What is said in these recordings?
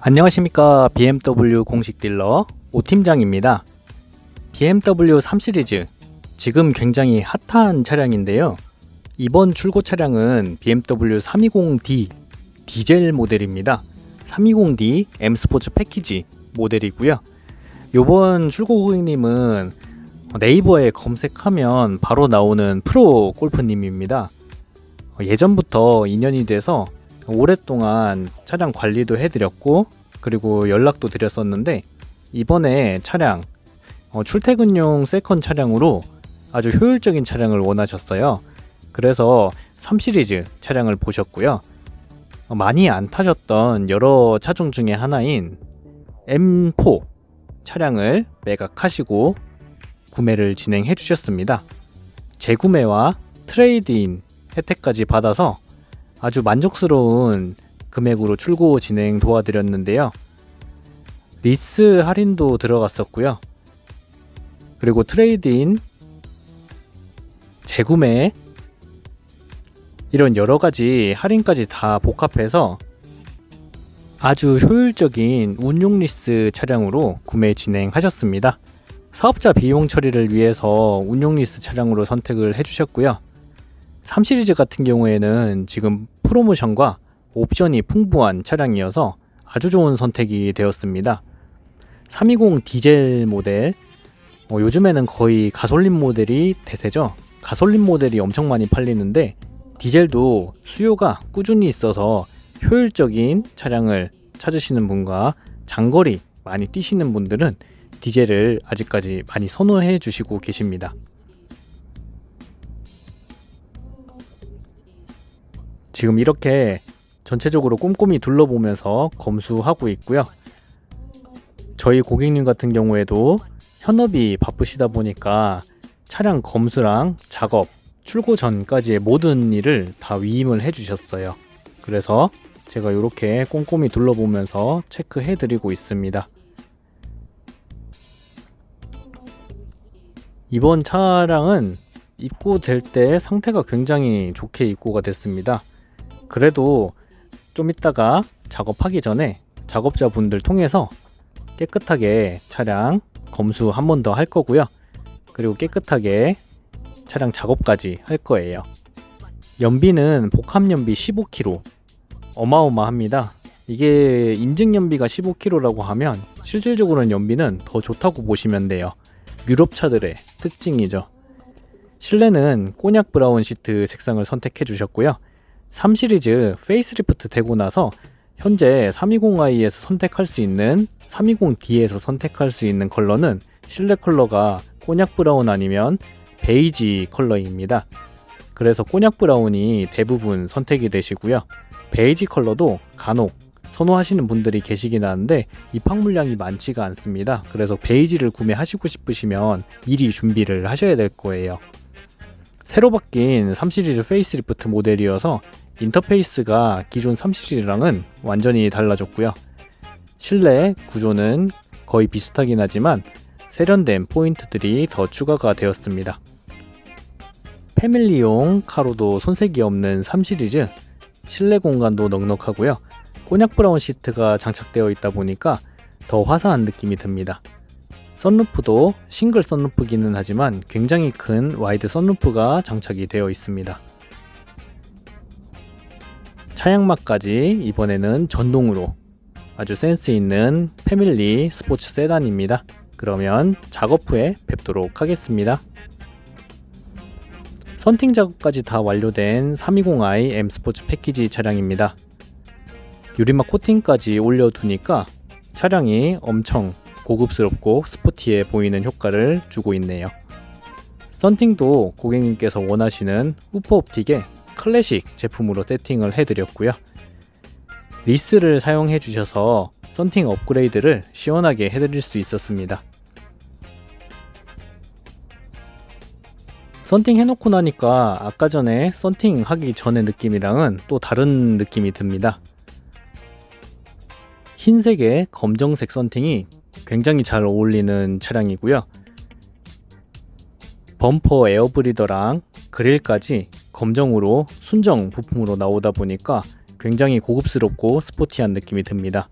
안녕하십니까 BMW 공식 딜러 오팀장입니다. BMW 3 시리즈 지금 굉장히 핫한 차량인데요. 이번 출고 차량은 BMW 320D 디젤 모델입니다. 320D M 스포츠 패키지 모델이고요. 이번 출고 고객님은 네이버에 검색하면 바로 나오는 프로 골프님입니다. 예전부터 인연이 돼서 오랫동안 차량 관리도 해드렸고 그리고 연락도 드렸었는데 이번에 차량 어, 출퇴근용 세컨 차량으로 아주 효율적인 차량을 원하셨어요. 그래서 3 시리즈 차량을 보셨고요. 어, 많이 안 타셨던 여러 차종 중에 하나인 M4 차량을 매각하시고 구매를 진행해 주셨습니다. 재구매와 트레이드인 혜택까지 받아서 아주 만족스러운 금액으로 출고 진행 도와드렸는데요. 리스 할인도 들어갔었고요. 그리고 트레이드인, 재구매, 이런 여러 가지 할인까지 다 복합해서 아주 효율적인 운용 리스 차량으로 구매 진행하셨습니다. 사업자 비용 처리를 위해서 운용 리스 차량으로 선택을 해주셨고요. 3 시리즈 같은 경우에는 지금 프로모션과 옵션이 풍부한 차량이어서 아주 좋은 선택이 되었습니다. 320 디젤 모델, 어, 요즘에는 거의 가솔린 모델이 대세죠. 가솔린 모델이 엄청 많이 팔리는데 디젤도 수요가 꾸준히 있어서 효율적인 차량을 찾으시는 분과 장거리 많이 뛰시는 분들은 디젤을 아직까지 많이 선호해 주시고 계십니다. 지금 이렇게 전체적으로 꼼꼼히 둘러보면서 검수하고 있고요. 저희 고객님 같은 경우에도 현업이 바쁘시다 보니까 차량 검수랑 작업, 출고 전까지의 모든 일을 다 위임을 해주셨어요. 그래서 제가 이렇게 꼼꼼히 둘러보면서 체크해 드리고 있습니다. 이번 차량은 입고될 때 상태가 굉장히 좋게 입고가 됐습니다. 그래도 좀 이따가 작업하기 전에 작업자분들 통해서 깨끗하게 차량 검수 한 번 더 할 거고요. 그리고 깨끗하게 차량 작업까지 할 거예요. 연비는 복합 연비 15km. 어마어마합니다. 이게 인증 연비가 15km라고 하면 실질적으로는 연비는 더 좋다고 보시면 돼요. 유럽 차들의 특징이죠. 실내는 꼬냑 브라운 시트 색상을 선택해 주셨고요. 3 시리즈 페이스리프트 되고 나서 현재 320i에서 선택할 수 있는 320D에서 선택할 수 있는 컬러는 실내 컬러가 꼬냑 브라운 아니면 베이지 컬러입니다. 그래서 꼬냑 브라운이 대부분 선택이 되시고요. 베이지 컬러도 간혹 선호하시는 분들이 계시긴 하는데 입항 물량이 많지가 않습니다. 그래서 베이지를 구매하시고 싶으시면 미리 준비를 하셔야 될 거예요. 새로 바뀐 3 시리즈 페이스리프트 모델이어서 인터페이스가 기존 3 시리즈랑은 완전히 달라졌고요. 실내 구조는 거의 비슷하긴 하지만 세련된 포인트들이 더 추가가 되었습니다. 패밀리용 카로도 손색이 없는 3 시리즈 실내 공간도 넉넉하고요. 꼬냑 브라운 시트가 장착되어 있다 보니까 더 화사한 느낌이 듭니다. 썬루프도 싱글 썬루프기는 하지만 굉장히 큰 와이드 썬루프가 장착이 되어 있습니다. 차양막까지 이번에는 전동으로 아주 센스 있는 패밀리 스포츠 세단입니다. 그러면 작업 후에 뵙도록 하겠습니다. 선팅 작업까지 다 완료된 320i M 스포츠 패키지 차량입니다. 유리막 코팅까지 올려두니까 차량이 엄청 고급스럽고 스포티해 보이는 효과를 주고 있네요. 썬팅도 고객님께서 원하시는 우퍼 옵틱의 클래식 제품으로 세팅을 해드렸고요. 리스를 사용해 주셔서 썬팅 업그레이드를 시원하게 해드릴 수 있었습니다. 썬팅 해놓고 나니까 아까 전에 썬팅 하기 전의 느낌이랑은 또 다른 느낌이 듭니다. 흰색에 검정색 썬팅이 굉장히 잘 어울리는 차량이고요. 범퍼 에어브리더랑 그릴까지 검정으로 순정 부품으로 나오다 보니까 굉장히 고급스럽고 스포티한 느낌이 듭니다.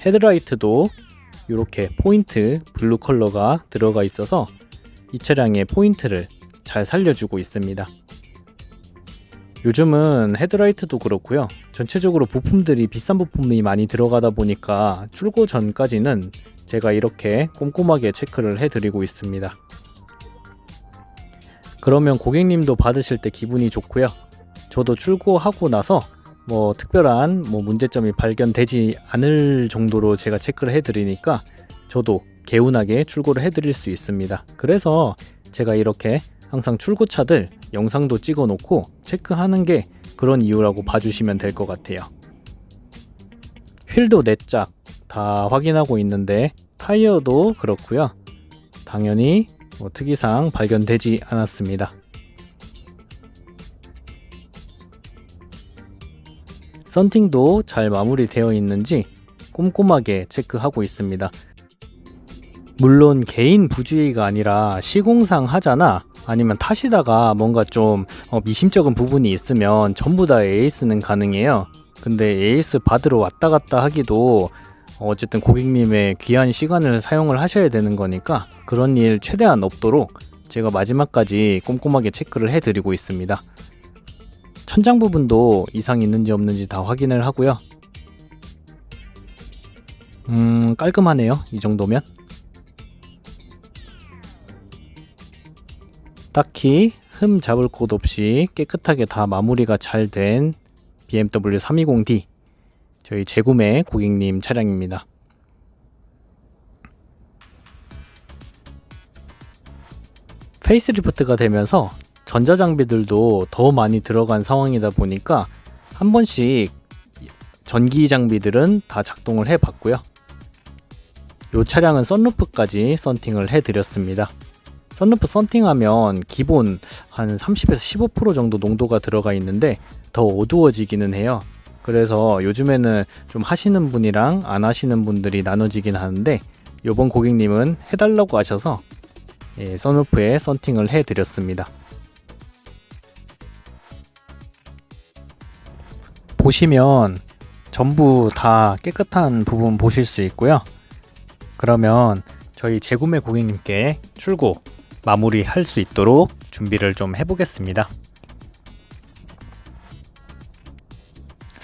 헤드라이트도 이렇게 포인트 블루 컬러가 들어가 있어서 이 차량의 포인트를 잘 살려주고 있습니다. 요즘은 헤드라이트도 그렇고요. 전체적으로 부품들이 비싼 부품이 많이 들어가다 보니까 출고 전까지는 제가 이렇게 꼼꼼하게 체크를 해드리고 있습니다. 그러면 고객님도 받으실 때 기분이 좋고요. 저도 출고하고 나서 뭐 특별한 뭐 문제점이 발견되지 않을 정도로 제가 체크를 해드리니까 저도 개운하게 출고를 해드릴 수 있습니다. 그래서 제가 이렇게 항상 출고차들 영상도 찍어 놓고 체크하는 게 그런 이유라고 봐주시면 될 것 같아요. 휠도 넷짝 다 확인하고 있는데 타이어도 그렇고요. 당연히 뭐 특이사항 발견되지 않았습니다. 썬팅도 잘 마무리되어 있는지 꼼꼼하게 체크하고 있습니다. 물론 개인 부주의가 아니라 시공상 하잖아 아니면 타시다가 뭔가 좀 어, 미심쩍은 부분이 있으면 전부 다 에이스는 가능해요. 근데 에이스 받으러 왔다 갔다 하기도 어쨌든 고객님의 귀한 시간을 사용을 하셔야 되는 거니까 그런 일 최대한 없도록 제가 마지막까지 꼼꼼하게 체크를 해드리고 있습니다. 천장 부분도 이상 있는지 없는지 다 확인을 하고요. 음, 깔끔하네요. 이 정도면. 딱히 흠 잡을 곳 없이 깨끗하게 다 마무리가 잘 된 BMW 320D 저희 재구매 고객님 차량입니다. 페이스리프트가 되면서 전자장비들도 더 많이 들어간 상황이다 보니까 한 번씩 전기 장비들은 다 작동을 해 봤고요. 이 차량은 썬루프까지 썬팅을 해 드렸습니다. 썬루프 썬팅하면 기본 한 30에서 15% 정도 농도가 들어가 있는데 더 어두워지기는 해요. 그래서 요즘에는 좀 하시는 분이랑 안 하시는 분들이 나눠지긴 하는데 요번 고객님은 해달라고 하셔서 예, 썬루프에 썬팅을 해드렸습니다. 보시면 전부 다 깨끗한 부분 보실 수 있고요. 그러면 저희 재구매 고객님께 출고 마무리할 수 있도록 준비를 좀 해보겠습니다.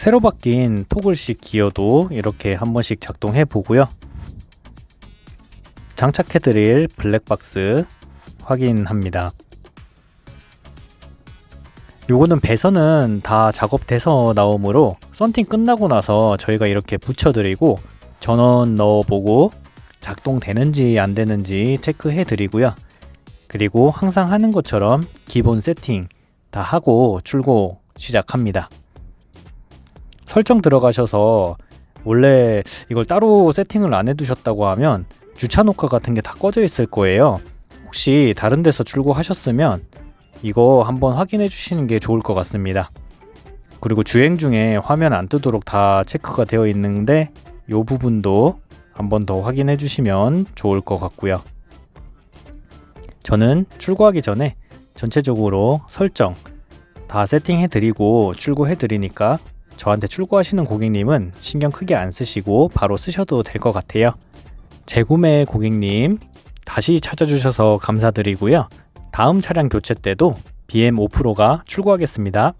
새로 바뀐 토글식 기어도 이렇게 한 번씩 작동해 보고요. 장착해 드릴 블랙박스 확인합니다. 요거는 배선은 다 작업돼서 나오므로 썬팅 끝나고 나서 저희가 이렇게 붙여드리고 전원 넣어보고 작동되는지 안 되는지 체크해 드리고요. 그리고 항상 하는 것처럼 기본 세팅 다 하고 출고 시작합니다. 설정 들어가셔서 원래 이걸 따로 세팅을 안 해두셨다고 하면 주차 녹화 같은 게 다 꺼져 있을 거예요. 혹시 다른 데서 출고하셨으면 이거 한번 확인해 주시는 게 좋을 것 같습니다. 그리고 주행 중에 화면 안 뜨도록 다 체크가 되어 있는데 이 부분도 한번 더 확인해 주시면 좋을 것 같고요. 저는 출고하기 전에 전체적으로 설정 다 세팅해 드리고 출고해 드리니까 저한테 출고하시는 고객님은 신경 크게 안 쓰시고 바로 쓰셔도 될 것 같아요. 재구매 고객님 다시 찾아주셔서 감사드리고요. 다음 차량 교체 때도 BM5 프로가 출고하겠습니다.